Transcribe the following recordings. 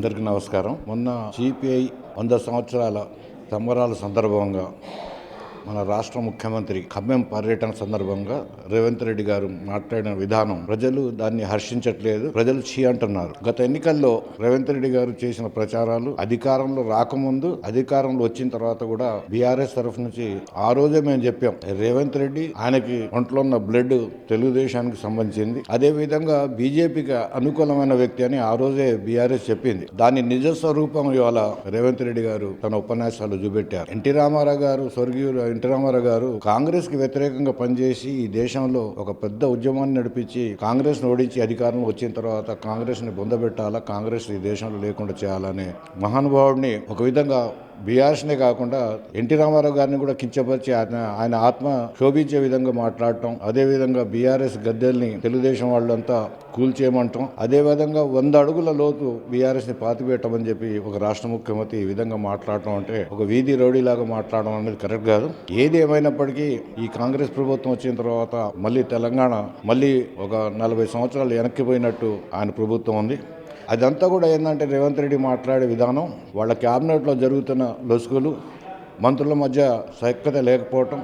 అందరికీ నమస్కారం. మొన్న సిపిఐ వంద సంవత్సరాల సంబరాల సందర్భంగా మన రాష్ట్ర ముఖ్యమంత్రి ఖమ్మం పర్యటన సందర్భంగా రేవంత్ రెడ్డి గారు మాట్లాడిన విధానం ప్రజలు దాన్ని హర్షించట్లేదు ప్రజలు చీ అంటున్నారు. గత ఎన్నికల్లో రేవంత్ రెడ్డి గారు చేసిన ప్రచారాలు అధికారంలో రాకముందు అధికారంలో వచ్చిన తర్వాత కూడా బీఆర్ఎస్ తరఫు నుంచి ఆ రోజే మేము చెప్పాం రేవంత్ రెడ్డి ఆయనకి ఒంట్లో ఉన్న బ్లడ్ తెలుగుదేశానికి సంబంధించింది. అదే విధంగా బీజేపీకి అనుకూలమైన వ్యక్తి అని ఆ రోజే బీఆర్ఎస్ చెప్పింది. దాని నిజ స్వరూపం ఇవాళ రేవంత్ రెడ్డి గారు తన ఉపన్యాసాలు చూపెట్టారు. ఎన్టీ రామారావు గారు స్వర్గీయులు ఎన్టీ రామారావు గారు కాంగ్రెస్కి వ్యతిరేకంగా పనిచేసి ఈ దేశంలో ఒక పెద్ద ఉద్యమాన్ని నడిపించి కాంగ్రెస్ ఓడించి అధికారంలో వచ్చిన తర్వాత కాంగ్రెస్ని బొందబెట్టాలా కాంగ్రెస్ ఈ దేశంలో లేకుండా చేయాలనే మహానుభావుడిని ఒక విధంగా బీఆర్ఎస్నే కాకుండా ఎన్టీ రామారావు గారిని కూడా కించపరిచి ఆయన ఆయన ఆత్మ శోభించే విధంగా మాట్లాడటం అదే విధంగా బీఆర్ఎస్ గద్దెల్ని తెలుగుదేశం వాళ్ళంతా కూల్చేయమంటాం అదే విధంగా వంద అడుగుల లోతు బీఆర్ఎస్ని పాతిపెట్టమని చెప్పి ఒక రాష్ట్ర ముఖ్యమంత్రి ఈ విధంగా మాట్లాడటం అంటే ఒక వీధి రౌడీలాగా మాట్లాడడం అనేది కరెక్ట్ కాదు. ఏది ఏమైనప్పటికీ ఈ కాంగ్రెస్ ప్రభుత్వం వచ్చిన తర్వాత మళ్ళీ తెలంగాణ మళ్ళీ ఒక నలభై సంవత్సరాలు వెనక్కిపోయినట్టు ఆయన ప్రభుత్వం ఉంది. అదంతా కూడా ఏంటంటే రేవంత్ రెడ్డి మాట్లాడే విధానం వాళ్ళ క్యాబినెట్లో జరుగుతున్న లొసుగులు మంత్రుల మధ్య సఖ్యత లేకపోవటం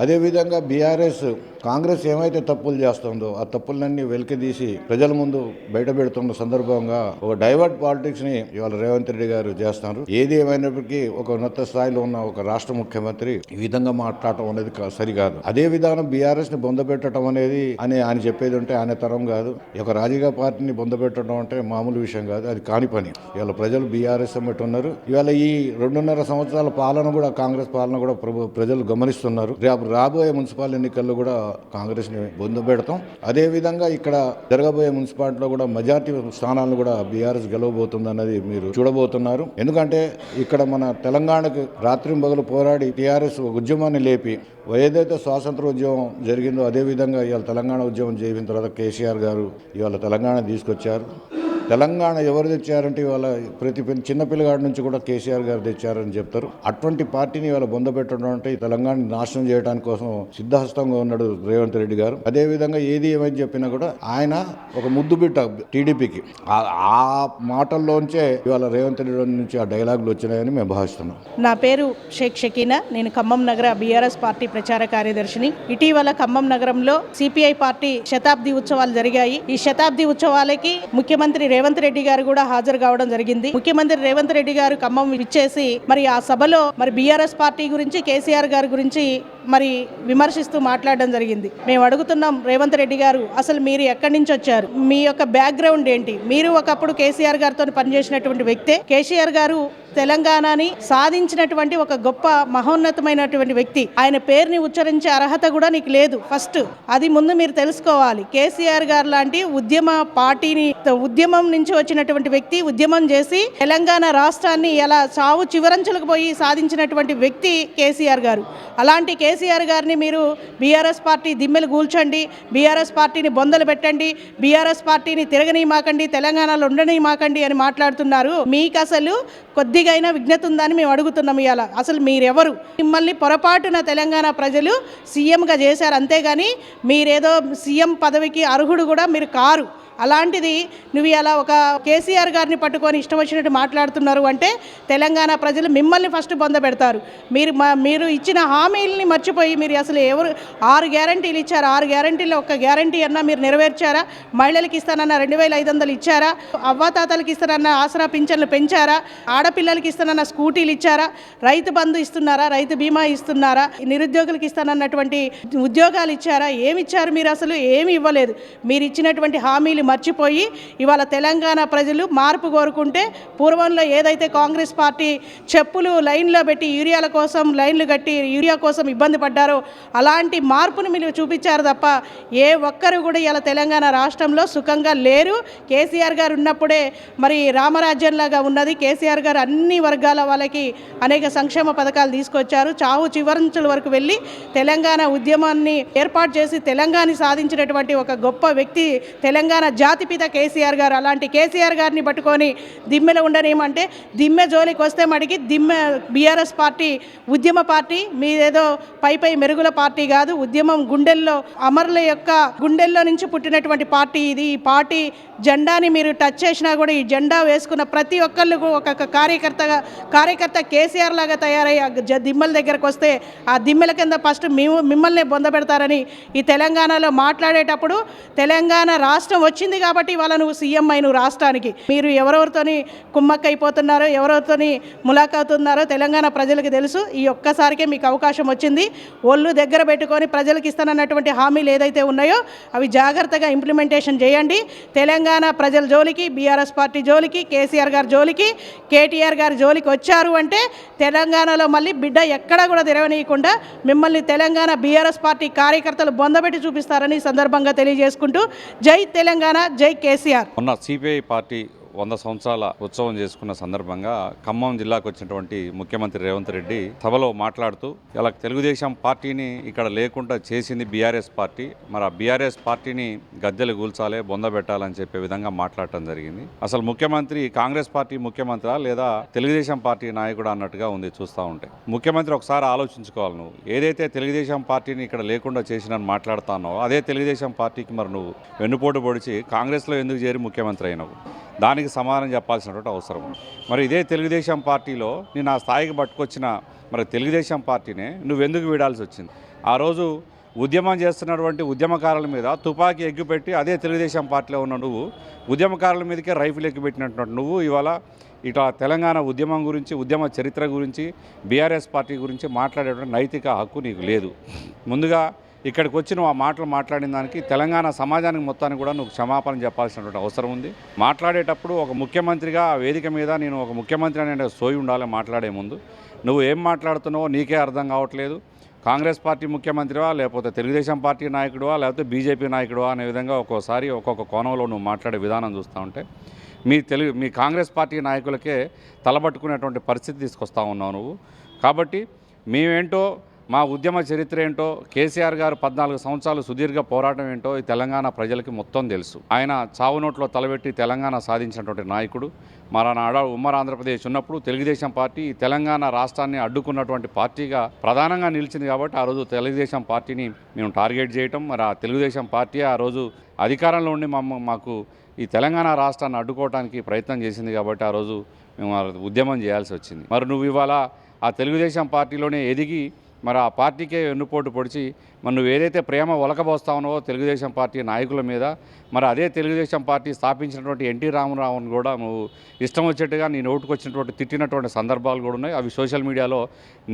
అదేవిధంగా బీఆర్ఎస్ కాంగ్రెస్ ఏమైతే తప్పులు చేస్తుందో ఆ తప్పులన్నీ వెలికిదీసి ప్రజల ముందు బయట పెడుతున్న సందర్భంగా ఒక డైవర్ట్ పాలిటిక్స్ని ఇవాళ రేవంత్ రెడ్డి గారు చేస్తున్నారు ఏది ఏమైనప్పటికీ ఒక ఉన్నత స్థాయిలో ఉన్న ఒక రాష్ట్ర ముఖ్యమంత్రి ఈ విధంగా మాట్లాడటం అనేది సరికాదు. అదే విధానం బీఆర్ఎస్ని బొందపెట్టడం అనేది అని ఆయన చెప్పేది ఉంటే ఆయన తరం కాదు. ఈ యొక్క రాజకీయ పార్టీని బొందపెట్టడం అంటే మామూలు విషయం కాదు. అది కాని పని. ఇవాళ ప్రజలు బీఆర్ఎస్ ఎమ్మటి ఉన్నారు. ఇవాళ ఈ రెండున్నర సంవత్సరాల పాలన కూడా కాంగ్రెస్ పాలన కూడా ప్రభు ప్రజలు గమనిస్తున్నారు. రేపు రాబోయే మున్సిపల్ ఎన్నికల్లో కూడా కాంగ్రెస్ని బొందు పెడతాం. అదేవిధంగా ఇక్కడ జరగబోయే మున్సిపాలిటీలో కూడా మెజార్టీ స్థానాలను కూడా బీఆర్ఎస్ గెలవబోతుంది అన్నది మీరు చూడబోతున్నారు. ఎందుకంటే ఇక్కడ మన తెలంగాణకు రాత్రింబగలు పోరాడి టీఆర్ఎస్ ఉద్యమాన్ని లేపి ఏదైతే స్వాతంత్ర ఉద్యమం జరిగిందో అదే విధంగా ఇవాళ తెలంగాణ ఉద్యమం చేసిన తర్వాత కేసీఆర్ గారు ఇవాళ తెలంగాణ తీసుకొచ్చారు. తెలంగాణ ఎవరు తెచ్చారంటే ఇవాళ ప్రతి చిన్నపిల్లగాడి నుంచి కూడా కేసీఆర్ గారు తెచ్చారని చెప్తారు. అటువంటి పార్టీని ఇవాళ బొందపెట్టడం అంటే ఈ తెలంగాణ నాశనం చేయడానికి కోసం సిద్ధహస్తంగా ఉన్నాడు రేవంత్ రెడ్డి గారు. అదేవిధంగా ఏది ఏమని చెప్పినా కూడా ఆయన ఒక ముద్దు బిడ్డ టీడీపీకి. ఆ- ఆ మాటల్లోంచే ఇవాళ రేవంత్ రెడ్డి నుంచి ఆ డైలాగులు వచ్చినాయని మేము భావిస్తున్నాం. నా పేరు షేక్ షకీనా. నేను ఖమ్మం నగర బీఆర్ఎస్ పార్టీ ప్రచార కార్యదర్శిని. ఇటీవల ఖమ్మం నగరంలో సిపిఐ పార్టీ శతాబ్ది ఉత్సవాలు జరిగాయి. ఈ శతాబ్ది ఉత్సవాలకి ముఖ్యమంత్రి రేవంత్ రేవంత్ రెడ్డి గారు కూడా హాజరు కావడం జరిగింది. ముఖ్యమంత్రి రేవంత్ రెడ్డి గారు ఖమ్మం ఇచ్చేసి మరి ఆ సభలో మరి బీఆర్ఎస్ పార్టీ గురించి కేసీఆర్ గారి గురించి మరి విమర్శిస్తూ మాట్లాడడం జరిగింది. మేము అడుగుతున్నాం రేవంత్ రెడ్డి గారు అసలు మీరు ఎక్కడి నుంచి వచ్చారు? మీ యొక్క బ్యాక్గ్రౌండ్ ఏంటి? మీరు ఒకప్పుడు కేసీఆర్ గారితో పనిచేసినటువంటి వ్యక్తే కేసీఆర్ గారు తెలంగాణని సాధించినటువంటి ఒక గొప్ప మహోన్నతమైనటువంటి వ్యక్తి. ఆయన పేరుని ఉచ్చరించే అర్హత కూడా నీకు లేదు. ఫస్ట్ అది ముందు మీరు తెలుసుకోవాలి. కేసీఆర్ గారు లాంటి ఉద్యమ పార్టీని ఉద్యమం నుంచి వచ్చినటువంటి వ్యక్తి ఉద్యమం చేసి తెలంగాణ రాష్ట్రాన్ని ఎలా చావు చివరంచులకు పోయి సాధించినటువంటి వ్యక్తి కేసీఆర్ గారు. అలాంటి కేసీఆర్ గారిని మీరు బీఆర్ఎస్ పార్టీ దిమ్మెలు కూల్చండి బీఆర్ఎస్ పార్టీని బొందలు పెట్టండి బీఆర్ఎస్ పార్టీని తిరగనీయమాకండి తెలంగాణలో ఉండనీయమాకండి అని మాట్లాడుతున్నారు. మీకు అసలు కొద్దిగైనా విజ్ఞత ఉందని మేము అడుగుతున్నాం ఇవాళ అసలు మీరెవరు? మిమ్మల్ని పొరపాటున తెలంగాణ ప్రజలు సీఎంగా చేశారు అంతేగాని మీరేదో సీఎం పదవికి అర్హుడు కూడా మీరు కారు. అలాంటిది నువ్వు అలా ఒక కేసీఆర్ గారిని పట్టుకొని ఇష్టం వచ్చినట్టు మాట్లాడుతున్నారు అంటే తెలంగాణ ప్రజలు మిమ్మల్ని ఫస్ట్ బొంద పెడతారు. మీరు మా- మీరు ఇచ్చిన హామీలని మర్చిపోయి మీరు అసలు ఎవరు ఆరు గ్యారంటీలు ఇచ్చారు? ఆరు గ్యారంటీలో ఒక గ్యారంటీ అన్నా మీరు నెరవేర్చారా? మహిళలకు ఇస్తానన్న రెండు వేల ఐదు వందలు ఇచ్చారా? అవ్వాతాతలకు ఇస్తానన్న ఆసరా పింఛన్లు పెంచారా? ఆడపిల్లలకి ఇస్తానన్న స్కూటీలు ఇచ్చారా? రైతు బంధు ఇస్తున్నారా? రైతు బీమా ఇస్తున్నారా? నిరుద్యోగులకు ఇస్తానన్నటువంటి ఉద్యోగాలు ఇచ్చారా? ఏమి ఇచ్చారు మీరు అసలు? ఏమి ఇవ్వలేదు. మీరు ఇచ్చినటువంటి హామీలు మర్చిపోయి ఇవాళ తెలంగాణ ప్రజలు మార్పు కోరుకుంటే పూర్వంలో ఏదైతే కాంగ్రెస్ పార్టీ చెప్పులు లైన్లో పెట్టి యూరియాల కోసం లైన్లు కట్టి యూరియా కోసం ఇబ్బంది పడ్డారో అలాంటి మార్పును మీరు చూపించారు తప్ప ఏ ఒక్కరు కూడా ఇలా తెలంగాణ రాష్ట్రంలో సుఖంగా లేరు. కేసీఆర్ గారు ఉన్నప్పుడే మరి రామరాజ్యంలాగా ఉన్నది. కేసీఆర్ గారు అన్ని వర్గాల వాళ్ళకి అనేక సంక్షేమ పథకాలు తీసుకొచ్చారు. చావు చివరంచుల వరకు వెళ్ళి తెలంగాణ ఉద్యమాన్ని ఏర్పాటు చేసి తెలంగాణ సాధించినటువంటి ఒక గొప్ప వ్యక్తి తెలంగాణ జాతిపిత కేసీఆర్ గారు. అలాంటి కేసీఆర్ గారిని పట్టుకొని దిమ్మెలో ఉండనేమంటే దిమ్మె జోలికి వస్తే మడికి దిమ్మె బీఆర్ఎస్ పార్టీ ఉద్యమ పార్టీ మీదేదో పై పై మెరుగుల పార్టీ కాదు ఉద్యమం గుండెల్లో అమరుల యొక్క గుండెల్లో నుంచి పుట్టినటువంటి పార్టీ ఇది. ఈ పార్టీ జెండాని మీరు టచ్ చేసినా కూడా ఈ జెండా వేసుకున్న ప్రతి ఒక్కళ్ళు ఒక కార్యకర్తగా కార్యకర్త కేసీఆర్ లాగా తయారై ఆ దిమ్మల దగ్గరకు వస్తే ఆ దిమ్మెల కింద ఫస్ట్ మేము మిమ్మల్ని బొందబెడతారని ఈ తెలంగాణలో మాట్లాడేటప్పుడు తెలంగాణ రాష్ట్రం వచ్చి వచ్చింది కాబట్టి ఇవాళ నువ్వు సీఎం అయి నువ్వు రాష్ట్రానికి. మీరు ఎవరెవరితోని కుమ్మక్కైపోతున్నారో ఎవరెవరితోని ములాఖాతున్నారో తెలంగాణ ప్రజలకు తెలుసు. ఈ ఒక్కసారికే మీకు అవకాశం వచ్చింది. ఒళ్ళు దగ్గర పెట్టుకొని ప్రజలకు ఇస్తానన్నటువంటి హామీలు ఏదైతే ఉన్నాయో అవి జాగ్రత్తగా ఇంప్లిమెంటేషన్ చేయండి. తెలంగాణ ప్రజల జోలికి బీఆర్ఎస్ పార్టీ జోలికి కేసీఆర్ గారి జోలికి కేటీఆర్ గారి జోలికి వచ్చారు అంటే తెలంగాణలో మళ్ళీ బిడ్డ ఎక్కడా కూడా తెరవనీయకుండా మిమ్మల్ని తెలంగాణ బీఆర్ఎస్ పార్టీ కార్యకర్తలు బొందబెట్టి చూపిస్తారని సందర్భంగా తెలియజేసుకుంటూ జై తెలంగాణ. తెలంగాణ జై కేసీఆర్. మొన్న సిపిఐ పార్టీ వంద సంవత్సరాల ఉత్సవం చేసుకున్న సందర్భంగా ఖమ్మం జిల్లాకు వచ్చినటువంటి ముఖ్యమంత్రి రేవంత్ రెడ్డి సభలో మాట్లాడుతూ ఇలా తెలుగుదేశం పార్టీని ఇక్కడ లేకుండా చేసింది బీఆర్ఎస్ పార్టీ. మరి ఆ బీఆర్ఎస్ పార్టీని గద్దెలు కూల్చాలి బొందబెట్టాలని చెప్పే విధంగా మాట్లాడటం జరిగింది. అసలు ముఖ్యమంత్రి కాంగ్రెస్ పార్టీ ముఖ్యమంత్రి లేదా తెలుగుదేశం పార్టీ నాయకుడు అన్నట్టుగా ఉంది చూస్తూ ఉంటే. ముఖ్యమంత్రి ఒకసారి ఆలోచించుకోవాలి నువ్వు. ఏదైతే తెలుగుదేశం పార్టీని ఇక్కడ లేకుండా చేసినని మాట్లాడుతానో అదే తెలుగుదేశం పార్టీకి మరి నువ్వు వెన్నుపోటు పొడిచి కాంగ్రెస్లో ఎందుకు చేరి ముఖ్యమంత్రి అయినావు? దానికి సమాధానం చెప్పాల్సినటువంటి అవసరం ఉంది. మరి ఇదే తెలుగుదేశం పార్టీలో నేను ఆ స్థాయికి పట్టుకొచ్చిన మరి తెలుగుదేశం పార్టీనే నువ్వెందుకు వీడాల్సి వచ్చింది ఆ రోజు ఉద్యమం చేస్తున్నటువంటి ఉద్యమకారుల మీద తుపాకీ ఎగ్గిపెట్టి అదే తెలుగుదేశం పార్టీలో ఉన్న నువ్వు ఉద్యమకారుల మీదకే రైఫిల్ ఎగ్గుపెట్టినటువంటి నువ్వు ఇవాళ ఇట్లా తెలంగాణ ఉద్యమం గురించి ఉద్యమ చరిత్ర గురించి బీఆర్ఎస్ పార్టీ గురించి మాట్లాడేటువంటి నైతిక హక్కు నీకు లేదు ముందుగా ఇక్కడికి వచ్చి నువ్వు ఆ మాటలు మాట్లాడిన దానికి తెలంగాణ సమాజానికి మొత్తానికి కూడా నువ్వు క్షమాపణ చెప్పాల్సినటువంటి అవసరం ఉంది. మాట్లాడేటప్పుడు ఒక ముఖ్యమంత్రిగా ఆ వేదిక మీద నేను ఒక ముఖ్యమంత్రి అనే సోయి ఉండాలి మాట్లాడే ముందు. నువ్వు ఏం మాట్లాడుతున్నావో నీకే అర్థం కావట్లేదు. కాంగ్రెస్ పార్టీ ముఖ్యమంత్రివా లేకపోతే తెలుగుదేశం పార్టీ నాయకుడువా లేకపోతే బీజేపీ నాయకుడువా అనే విధంగా ఒక్కోసారి ఒక్కొక్క కోణంలో నువ్వు మాట్లాడే విధానం చూస్తూ ఉంటే మీ తెలుగు మీ కాంగ్రెస్ పార్టీ నాయకులకే తలబట్టుకునేటువంటి పరిస్థితి తీసుకొస్తా ఉన్నావు నువ్వు. కాబట్టి మేమేంటో మా ఉద్యమ చరిత్ర ఏంటో కేసీఆర్ గారు పద్నాలుగు సంవత్సరాలు సుదీర్ఘ పోరాటం ఏంటో ఈ తెలంగాణ ప్రజలకి మొత్తం తెలుసు. ఆయన చావు నోట్లో తలబెట్టి తెలంగాణ సాధించినటువంటి నాయకుడు. మన నాడ ఉమ్మడి ఆంధ్రప్రదేశ్ ఉన్నప్పుడు తెలుగుదేశం పార్టీ ఈ తెలంగాణ రాష్ట్రాన్ని అడ్డుకున్నటువంటి పార్టీగా ప్రధానంగా నిలిచింది కాబట్టి ఆ రోజు తెలుగుదేశం పార్టీని మేము టార్గెట్ చేయటం. మరి ఆ తెలుగుదేశం పార్టీ ఆ రోజు అధికారంలో ఉండి మమ్మ మాకు ఈ తెలంగాణ రాష్ట్రాన్ని అడ్డుకోవడానికి ప్రయత్నం చేసింది కాబట్టి ఆ రోజు మేము ఉద్యమం చేయాల్సి వచ్చింది. మరి నువ్వు ఇవాళ ఆ తెలుగుదేశం పార్టీలోనే ఎదిగి మరి ఆ పార్టీకే వెన్నుపోటు పొడిచి మరి నువ్వు ఏదైతే ప్రేమ ఒలకబోస్తా ఉన్నావో తెలుగుదేశం పార్టీ నాయకుల మీద మరి అదే తెలుగుదేశం పార్టీ స్థాపించినటువంటి ఎన్టీ రామారావుని కూడా నువ్వు ఇష్టం వచ్చేట్టుగా నీ నోటుకు వచ్చినటువంటి తిట్టినటువంటి సందర్భాలు కూడా ఉన్నాయి. అవి సోషల్ మీడియాలో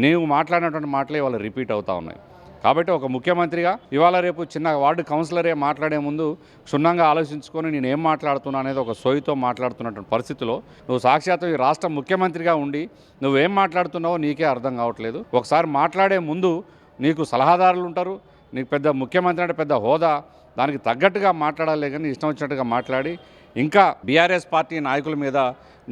నీవు మాట్లాడినటువంటి మాటలే వాళ్ళు రిపీట్ అవుతా ఉన్నాయి. కాబట్టి ఒక ముఖ్యమంత్రిగా ఇవాళ రేపు చిన్న వార్డు కౌన్సిలరే మాట్లాడే ముందు క్షుణ్ణంగా ఆలోచించుకొని నేను ఏం మాట్లాడుతున్నా అనేది ఒక సోయితో మాట్లాడుతున్నటువంటి పరిస్థితిలో నువ్వు సాక్షాత్తు ఈ రాష్ట్ర ముఖ్యమంత్రిగా ఉండి నువ్వేం మాట్లాడుతున్నావో నీకే అర్థం కావట్లేదు. ఒకసారి మాట్లాడే ముందు నీకు సలహాదారులు ఉంటారు నీకు పెద్ద ముఖ్యమంత్రి అంటే పెద్ద హోదా దానికి తగ్గట్టుగా మాట్లాడాలి కానీ ఇష్టం వచ్చినట్టుగా మాట్లాడి ఇంకా బీఆర్ఎస్ పార్టీ నాయకుల మీద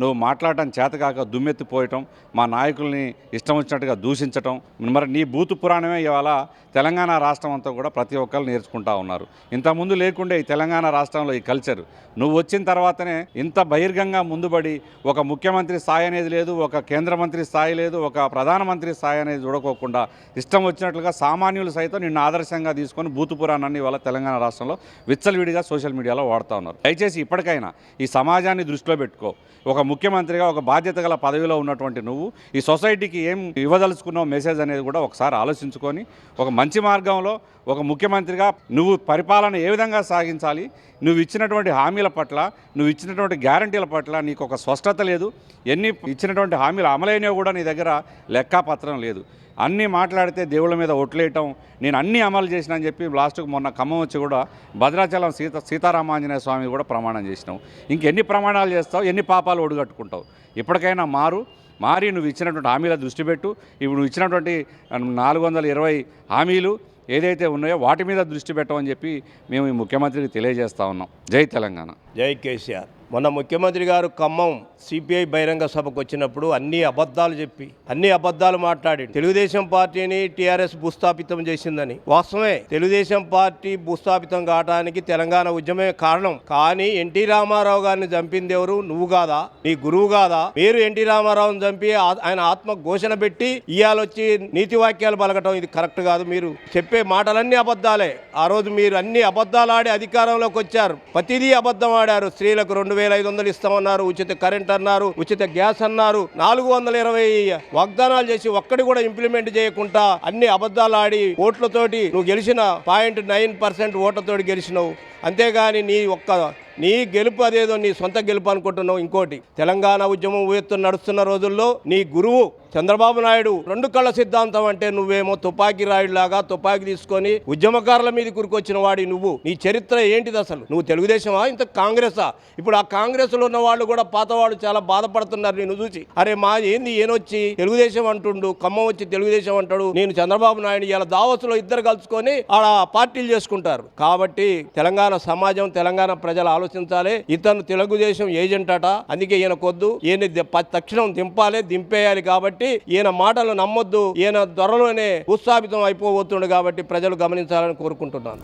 నువ్వు మాట్లాడటం చేతకాక దుమ్మెత్తిపోయటం మా నాయకుల్ని ఇష్టం వచ్చినట్టుగా దూషించటం మరి నీ బూతు పురాణమే ఇవాళ తెలంగాణ రాష్ట్రం అంతా కూడా ప్రతి ఒక్కరు నేర్చుకుంటా ఉన్నారు. ఇంతకుముందు లేకుండే ఈ తెలంగాణ రాష్ట్రంలో ఈ కల్చర్ నువ్వు వచ్చిన తర్వాతనే ఇంత బహిర్గంగా ముందుబడి ఒక ముఖ్యమంత్రి స్థాయి అనేది లేదు ఒక కేంద్ర మంత్రి స్థాయి లేదు ఒక ప్రధానమంత్రి స్థాయి అనేది చూడకోకుండా ఇష్టం వచ్చినట్లుగా సామాన్యులు సైతం నిన్ను ఆదర్శంగా తీసుకొని బూతు పురాణాన్ని ఇవాళ తెలంగాణ రాష్ట్రంలో విచ్చలవిడిగా సోషల్ మీడియాలో వాడుతూ ఉన్నారు. దయచేసి ఇప్పటికైనా ఈ సమాజాన్ని దృష్టిలో పెట్టుకో. ఒక ముఖ్యమంత్రిగా ఒక బాధ్యత గల పదవిలో ఉన్నటువంటి నువ్వు ఈ సొసైటీకి ఏం ఇవ్వదలుచుకున్నావు మెసేజ్ అనేది కూడా ఒకసారి ఆలోచించుకొని ఒక మంచి మార్గంలో ఒక ముఖ్యమంత్రిగా నువ్వు పరిపాలన ఏ విధంగా సాగించాలి నువ్వు ఇచ్చినటువంటి హామీల పట్ల నువ్వు ఇచ్చినటువంటి గ్యారంటీల పట్ల నీకు ఒక స్పష్టత లేదు ఎన్ని ఇచ్చినటువంటి హామీలు అమలైనవి కూడా నీ దగ్గర లెక్కాపత్రం లేదు. అన్నీ మాట్లాడితే దేవుళ్ళ మీద ఒట్లేయటం నేను అన్నీ అమలు చేసిన అని చెప్పి లాస్ట్కు మొన్న ఖమ్మం వచ్చి కూడా భద్రాచలం సీత సీతారామాంజనేయ స్వామి కూడా ప్రమాణం చేసినావు ఇంకెన్ని ప్రమాణాలు చేస్తావు ఎన్ని పాపాలు ఒడిగట్టుకుంటావు? ఇప్పటికైనా మారు. మారి నువ్వు ఇచ్చినటువంటి హామీల దృష్టి పెట్టు. ఇప్పుడు నువ్వు ఇచ్చినటువంటి నాలుగు వందల ఇరవై హామీలు ఏదైతే ఉన్నాయో వాటి మీద దృష్టి పెట్టమని చెప్పి మేము ఈ ముఖ్యమంత్రికి తెలియజేస్తా ఉన్నాం. జై తెలంగాణ. జై కేసీఆర్. మొన్న ముఖ్యమంత్రి గారు ఖమ్మం సిపిఐ బహిరంగ సభకు వచ్చినప్పుడు అన్ని అబద్ధాలు చెప్పి అన్ని అబద్ధాలు మాట్లాడి తెలుగుదేశం పార్టీని టీఆర్ఎస్ భూస్థాపితం చేసిందని. వాస్తవమే తెలుగుదేశం పార్టీ భూస్థాపితం కావడానికి తెలంగాణ ఉద్యమే కారణం. కానీ ఎన్టీ రామారావు గారిని చంపింది ఎవరు? నువ్వు కాదా? నీ గురువు కాదా? మీరు ఎన్టీ రామారావుని చంపి ఆయన ఆత్మ ఘోషణ పెట్టి ఇవాళొచ్చి నీతి వాక్యాలు పలకటం ఇది కరెక్ట్ కాదు. మీరు చెప్పే మాటలన్నీ అబద్ధాలే. ఆ రోజు మీరు అన్ని అబద్ధాలు ఆడి అధికారంలోకి వచ్చారు. ప్రతిదీ అబద్ధం ఆడారు. స్త్రీలకు రెండు వేల ఐదు వందలు ఇస్తామన్నారు ఉచిత కరెంట్ అన్నారు ఉచిత గ్యాస్ అన్నారు. నాలుగు వందల ఇరవై వాగ్దానాలు చేసి ఒక్కడి కూడా ఇంప్లిమెంట్ చేయకుండా అన్ని అబద్ధాలు ఆడి ఓట్లతోటి నువ్వు గెలిచిన పాయింట్ నైన్ పర్సెంట్ ఓట్లతోటి గెలిచినావు. అంతేగాని నీ ఒక్క నీ గెలుపు అదేదో నీ సొంత గెలుపు అనుకుంటున్నావు ఇంకోటి. తెలంగాణ ఉద్యమం ఊయెత్తు నడుస్తున్న రోజుల్లో నీ గురువు చంద్రబాబు నాయుడు రెండు కళ్ళ సిద్ధాంతం అంటే నువ్వేమో తుపాకీ రాయుడులాగా తుపాకీ తీసుకొని ఉద్యమకారుల మీద కురికొచ్చిన వాడి నువ్వు. నీ చరిత్ర ఏంటిది అసలు? నువ్వు తెలుగుదేశమా? ఇంత కాంగ్రెసా? ఇప్పుడు ఆ కాంగ్రెస్లో ఉన్న వాళ్ళు కూడా పాతవాళ్ళు చాలా బాధపడుతున్నారు నేను చూసి. అరే మా ఏంది? ఏనొచ్చి తెలుగుదేశం అంటుండు ఖమ్మం వచ్చి తెలుగుదేశం అంటాడు. నేను చంద్రబాబు నాయుడు ఇలా దావసులో ఇద్దరు కలుసుకొని ఆడ పార్టీలు చేసుకుంటారు. కాబట్టి తెలంగాణ సమాజం తెలంగాణ ప్రజల ఆలోచించాలి. ఇతను తెలుగుదేశం ఏజెంట్ అట. అందుకే ఈయన కొద్దు. ఈయన తక్షణం దింపాలి దింపేయాలి కాబట్టి ఈయన మాటలు నమ్మొద్దు. ఈయన త్వరలోనే ఉత్సాహితం అయిపోబోతుండు కాబట్టి ప్రజలు గమనించాలని కోరుకుంటున్నాను.